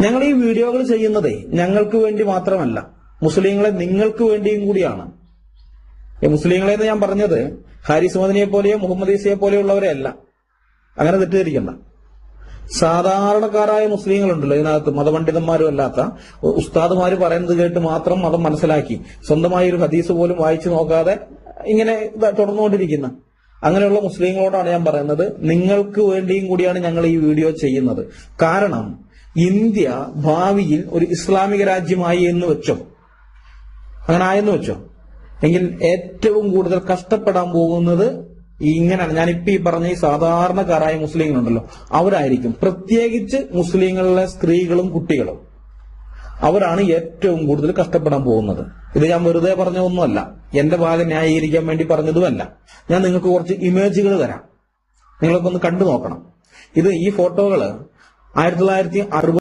ഞങ്ങൾ ഈ വീഡിയോകൾ ചെയ്യുന്നത് ഞങ്ങൾക്ക് വേണ്ടി മാത്രമല്ല മുസ്ലിങ്ങളെ നിങ്ങൾക്ക് വേണ്ടിയും കൂടിയാണ്. മുസ്ലിങ്ങളെ എന്ന് ഞാൻ പറഞ്ഞത് ഹാരിസ് മദനിയെ പോലെയോ മുഹമ്മദ് ഈസയെ പോലെയുള്ളവരെ അല്ല. അങ്ങനെ തെറ്റിദ്ധരിക്കണ്ട. സാധാരണക്കാരായ മുസ്ലിങ്ങളുണ്ടല്ലോ ഇതിനകത്ത് മതപണ്ഡിതന്മാരും അല്ലാത്ത. ഉസ്താദുമാര് പറയുന്നത് കേട്ട് മാത്രം മതം മനസ്സിലാക്കി സ്വന്തമായി ഒരു ഹദീസ് പോലും വായിച്ചു നോക്കാതെ ഇങ്ങനെ തുടർന്നുകൊണ്ടിരിക്കുന്ന. അങ്ങനെയുള്ള മുസ്ലിങ്ങളോടാണ് ഞാൻ പറയുന്നത് നിങ്ങൾക്ക് വേണ്ടിയും കൂടിയാണ് ഞങ്ങൾ ഈ വീഡിയോ ചെയ്യുന്നത്. കാരണം ഇന്ത്യ ഭാവിയിൽ ഒരു ഇസ്ലാമിക രാജ്യമായി എന്ന് വെച്ചോ? അങ്ങനെ ആയെന്ന് വെച്ചോ? എങ്കിൽ ഏറ്റവും കൂടുതൽ കഷ്ടപ്പെടാൻ പോകുന്നത് ഇങ്ങനെയാണ് ഞാനിപ്പോ ഈ പറഞ്ഞ ഈ സാധാരണക്കാരായ മുസ്ലിങ്ങളുണ്ടല്ലോ. അവരായിരിക്കും. പ്രത്യേകിച്ച് മുസ്ലിങ്ങളിലെ സ്ത്രീകളും കുട്ടികളും. അവരാണ് ഏറ്റവും കൂടുതൽ കഷ്ടപ്പെടാൻ പോകുന്നത്. ഇത് ഞാൻ വെറുതെ പറഞ്ഞ ഒന്നുമല്ല എന്റെ ഭാഗം ന്യായീകരിക്കാൻ വേണ്ടി പറഞ്ഞതുമല്ല. ഞാൻ നിങ്ങൾക്ക് കുറച്ച് ഇമേജുകൾ തരാം. നിങ്ങളൊക്കെ ഒന്ന് കണ്ടു നോക്കണം. ഇത് ഈ ഫോട്ടോകൾ ആയിരത്തി തൊള്ളായിരത്തി അറുപത്